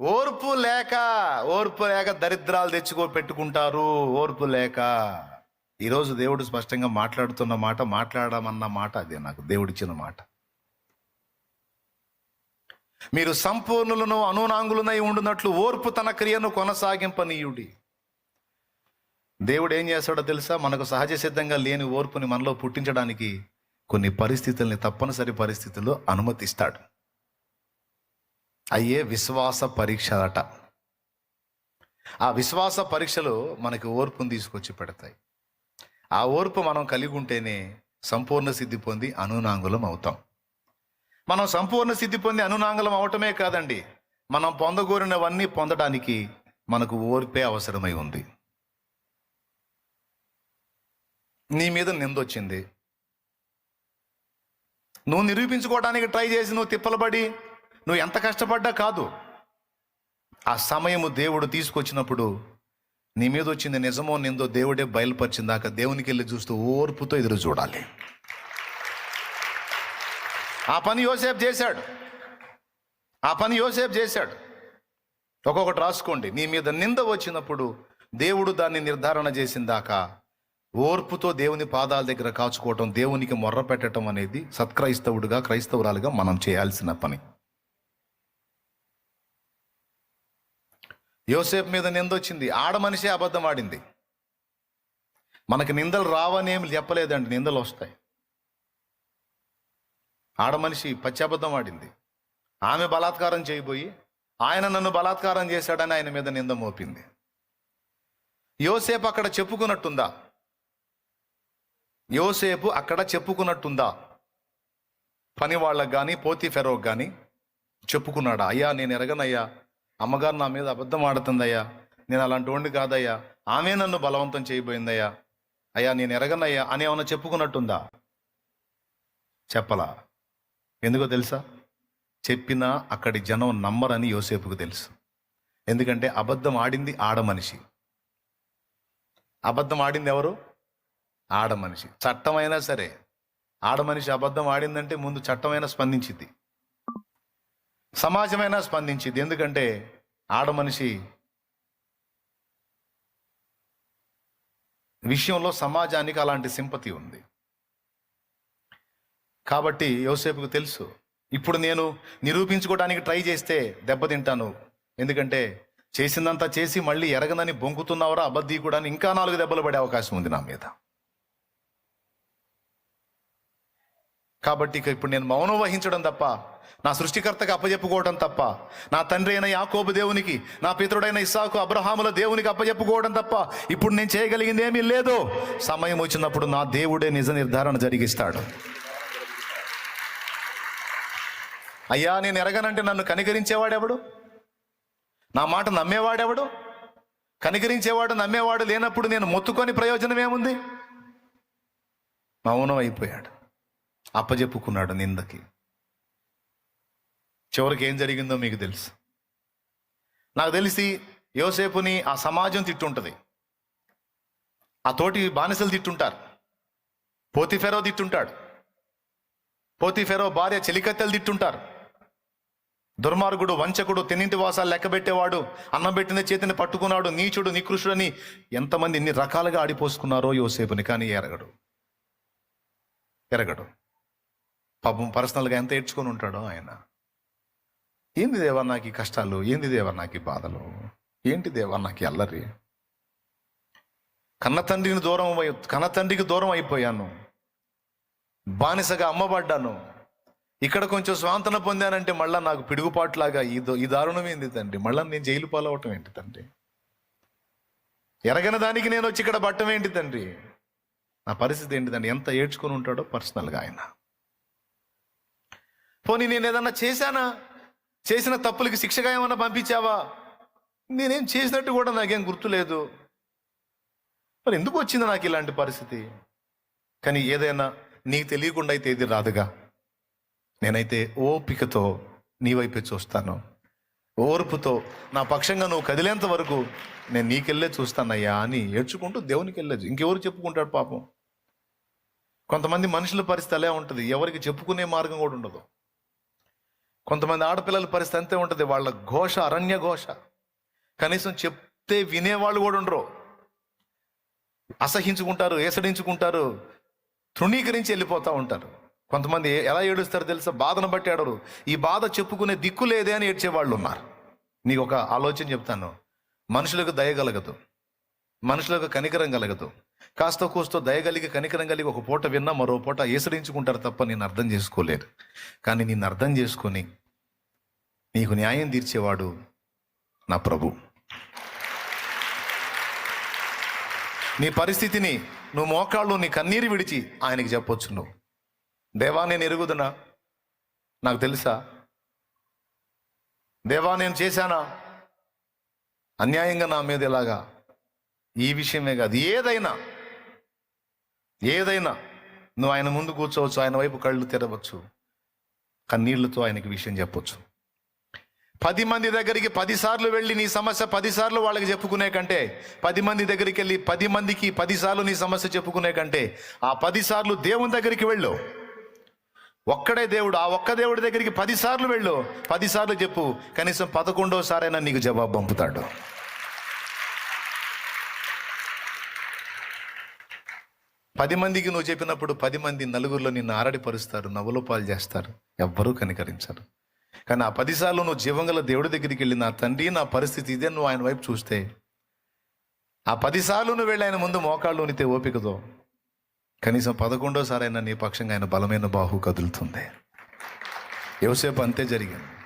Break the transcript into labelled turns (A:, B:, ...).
A: ఓర్పు లేక ఓర్పు లేక దరిద్రాలు తెచ్చుకో పెట్టుకుంటారు ఓర్పు లేక. ఈరోజు దేవుడు స్పష్టంగా మాట్లాడుతున్న మాట మాట్లాడమన్న మాట అదే నాకు దేవుడిచ్చిన మాట. మీరు సంపూర్ణులను అనునాంగులనై ఉండునట్లు ఓర్పు తన క్రియను కొనసాగింపనీయుడి. దేవుడు ఏం చేస్తాడో తెలుసా? మనకు సహజ సిద్ధంగా లేని ఓర్పుని మనలో పుట్టించడానికి కొన్ని పరిస్థితుల్ని తప్పనిసరి పరిస్థితుల్లో అనుమతిస్తాడు. అయ్యే విశ్వాస పరీక్ష అట. ఆ విశ్వాస పరీక్షలు మనకి ఓర్పును తీసుకొచ్చి పెడతాయి. ఆ ఓర్పు మనం కలిగి ఉంటేనే సంపూర్ణ సిద్ధి పొంది అనునాంగులం అవుతాం. మనం సంపూర్ణ సిద్ధి పొంది అనునాంగులం అవటమే కాదండి. మనం పొందగోరినవన్నీ పొందడానికి మనకు ఓర్పే అవసరమై ఉంది. నీ మీద నిందొచ్చింది నువ్వు నిరూపించుకోవడానికి ట్రై చేసి నువ్వు తిప్పలబడి నువ్వు ఎంత కష్టపడ్డా కాదు. ఆ సమయము దేవుడు తీసుకొచ్చినప్పుడు నీ మీద వచ్చింది నిజమో నిందో దేవుడే బయలుపరిచిందాక దేవునికి వెళ్ళి చూస్తూ ఓర్పుతో ఎదురు చూడాలి. ఆ పని యోసేపు చేశాడు. ఆ పని యోసేపు చేశాడు. ఒక్కొక్కటి రాసుకోండి. నీ మీద నింద వచ్చినప్పుడు దేవుడు దాన్ని నిర్ధారణ చేసిందాక ఓర్పుతో దేవుని పాదాల దగ్గర కాచుకోవటం దేవునికి మొర్ర పెట్టడం అనేది సత్క్రైస్తవుడిగా క్రైస్తవురాలుగా మనం చేయాల్సిన పని. యోసేపు మీద నింద వచ్చింది. ఆడ మనిషి అబద్ధం ఆడింది. మనకి నిందలు రావని ఏమి చెప్పలేదండి. నిందలు వస్తాయి. ఆడ మనిషి పచ్చి అబద్ధం ఆడింది. ఆమె బలాత్కారం చేయబోయి ఆయన నన్ను బలాత్కారం చేశాడని ఆయన మీద నింద మోపింది. యోసేపు అక్కడ చెప్పుకున్నట్టుందా? యోసేపు అక్కడ చెప్పుకున్నట్టుందా? పని వాళ్ళకు కానీ పోతి ఫెరోకి కానీ చెప్పుకున్నాడా? అయ్యా నేను ఎరగనయ్యా. అమ్మగారు నా మీద అబద్ధం ఆడుతుందయ్యా. నేను అలాంటి వాడిని కాదయ్యా. ఆమె నన్ను బలవంతం చేయబోయిందయ్యా. అయ్యా నేను ఎరగనయ్యా అని ఏమన్నా చెప్పుకున్నట్టుందా? చెప్పలా. ఎందుకో తెలుసా? చెప్పినా అక్కడి జనం నమ్మరని యోసేపుకు తెలుసు. ఎందుకంటే అబద్ధం ఆడింది ఆడ మనిషి. అబద్ధం ఆడింది ఎవరు? ఆడ మనిషి. చట్టమైనా సరే. ఆడ మనిషి అబద్ధం ఆడిందంటే ముందు చట్టమైనా స్పందించింది సమాజమైనా స్పందించింది. ఎందుకంటే ఆడ మనిషి విషయంలో సమాజానికి అలాంటి సింపతి ఉంది. కాబట్టి యోసేపుకు తెలుసు. ఇప్పుడు నేను నిరూపించుకోవడానికి ట్రై చేస్తే దెబ్బతింటాను. ఎందుకంటే చేసిందంతా చేసి మళ్ళీ ఎరగనని బొంకుతున్నావరా అబద్ధి కూడా ఇంకా నాలుగు దెబ్బలు పడే అవకాశం ఉంది నా మీద. కాబట్టి ఇక ఇప్పుడు నేను మౌనం వహించడం తప్ప నా సృష్టికర్తకు అప్పజెప్పుకోవడం తప్ప నా తండ్రి అయిన యాకోబు దేవునికి నా పితరుడైన ఇస్సాకు అబ్రహాముల దేవునికి అప్పజెప్పుకోవడం తప్ప ఇప్పుడు నేను చేయగలిగింది ఏమీ లేదు. సమయం వచ్చినప్పుడు నా దేవుడే నిజ నిర్ధారణ జరిగిస్తాడు. అయ్యా నేను ఎరగనంటే నన్ను కనికరించేవాడెవడు? నా మాట నమ్మేవాడెవడు? కనికరించేవాడు నమ్మేవాడు లేనప్పుడు నేను మొత్తుకొని ప్రయోజనం ఏముంది? మౌనం అయిపోయాడు. అప్పజెప్పుకున్నాడు నిందకి. చివరికి ఏం జరిగిందో మీకు తెలుసు. నాకు తెలిసి యోసేపుని ఆ సమాజం తిట్టుంటుంది. ఆ తోటి బానిసలు తిట్టుంటారు. పోతిఫెరో తిట్టుంటాడు. పోతిఫెరో భార్య చెలికత్తెలు తిట్టుంటారు. దుర్మార్గుడు వంచకుడు తిన్నింటి వాసాలు లెక్కబెట్టేవాడు అన్నం పెట్టిన చేతిని పట్టుకున్నాడు నీచుడు నికృషుడని ఎంతమంది ఎన్ని రకాలుగా ఆడిపోసుకున్నారో యోసేపుని కానీ ఎరగడు. ఎరగడు. పాపం పర్సనల్గా ఎంత ఏడ్చుకొని ఉంటాడో ఆయన. ఏంది దేవా నాకు ఈ కష్టాలు? ఏంది దేవా నాకు ఈ బాధలు? ఏంటి దేవా నాకు అల్లరి? కన్న తండ్రిని దూరం అయి కన్న తండ్రికి దూరం అయిపోయాను. బానిసగా అమ్మబడ్డాను. ఇక్కడ కొంచెం స్వాంతన పొందానంటే మళ్ళీ నాకు పిడుగుపాట్లాగా ఈ ఈ దారుణం ఏంది తండ్రి? మళ్ళీ నేను జైలు పాలవటం ఏంటి తండ్రి? ఎరగని దానికి నేను వచ్చి ఇక్కడ బట్టం ఏంటి తండ్రి? నా పరిస్థితి ఏంటి తండ్రి? ఎంత ఏడ్చుకొని ఉంటాడో పర్సనల్గా ఆయన. పోనీ నేను ఏదన్నా చేశానా? చేసిన తప్పులకి శిక్షగా ఏమన్నా పంపించావా? నేనేం చేసినట్టు కూడా నాకేం గుర్తులేదు. మరి ఎందుకు వచ్చింది నాకు ఇలాంటి పరిస్థితి? కానీ ఏదైనా నీకు తెలియకుండా అయితే ఏది రాదుగా. నేనైతే ఓపికతో నీ వైపే చూస్తాను. ఓర్పుతో నా పక్షంగా నువ్వు కదిలేంత వరకు నేను నీకెళ్ళే చూస్తానయ్యా అని ఏడ్చుకుంటూ దేవునికి వెళ్ళదు ఇంకెవరు చెప్పుకుంటాడు పాపం? కొంతమంది మనుషుల పరిస్థితి అలా ఉంటుంది. ఎవరికి చెప్పుకునే మార్గం కూడా ఉండదు. కొంతమంది ఆడపిల్లల పరిస్థితి అంతే ఉంటుంది. వాళ్ళ ఘోష అరణ్య ఘోష. కనీసం చెప్తే వినేవాళ్ళు కూడా ఉండరు. అసహించుకుంటారు ఏసడించుకుంటారు తృణీకరించి వెళ్ళిపోతూ ఉంటారు. కొంతమంది ఎలా ఏడుస్తారో తెలుసా? బాధను బట్టి ఏడరు ఈ బాధ చెప్పుకునే దిక్కు లేదే అని ఏడ్చే వాళ్ళు ఉన్నారు. నీకు ఒక ఆలోచన చెప్తాను. మనుషులకు దయ కలగదు. మనుషులకు కనికరం కలగదు. కాస్త కూస్తో దయగలిగి కనికరం కలిగి ఒక పూట విన్నా మరో పూట ఏసడించుకుంటారు తప్ప నేను అర్థం చేసుకోలేదు. కానీ నేను అర్థం చేసుకొని నీకు న్యాయం తీర్చేవాడు నా ప్రభు. నీ పరిస్థితిని నువ్వు మోకాళ్ళు నీ కన్నీరు విడిచి ఆయనకి చెప్పొచ్చు నువ్వు దేవా నేను ఎరుగుదనా? నాకు తెలుసా? దేవా నేను చేశానా? అన్యాయంగా నా మీద ఇలాగా ఈ విషయమే కాదు. ఏదైనా ఏదైనా నువ్వు ఆయన ముందు కూర్చోవచ్చు ఆయన వైపు కళ్ళు తెరవచ్చు కన్నీళ్ళతో ఆయనకి విషయం చెప్పొచ్చు. పది మంది దగ్గరికి పదిసార్లు వెళ్ళి నీ సమస్య పదిసార్లు వాళ్ళకి చెప్పుకునే కంటే పది మంది దగ్గరికి వెళ్ళి పది మందికి పదిసార్లు నీ సమస్య చెప్పుకునే కంటే ఆ పదిసార్లు దేవుని దగ్గరికి వెళ్ళు. ఒక్కడే దేవుడు ఆ ఒక్క దేవుడి దగ్గరికి పదిసార్లు వెళ్ళు. పది సార్లు చెప్పు కనీసం పదకొండోసారైనా నీకు జవాబు పంపుతాడు. పది మందికి నువ్వు చెప్పినప్పుడు పది మంది నలుగురిలో నిన్ను ఆరడిపరుస్తారు నవ్వులు పాలు చేస్తారు ఎవ్వరూ కనికరించరు. కానీ ఆ పదిసార్లు నువ్వు జీవంగల దేవుడి దగ్గరికి వెళ్ళి నా తండ్రి నా పరిస్థితి ఇదే నువ్వు ఆయన వైపు చూస్తే. ఆ పదిసార్లు నువ్వు వెళ్ళి ఆయన ముందు మోకాళ్ళు ఉనితే ఓపికతో కనీసం పదకొండోసారైనా నీ పక్షంగా ఆయన బలమైన బాహు కదులుతుంది. యోసేపు అంతే జరిగింది.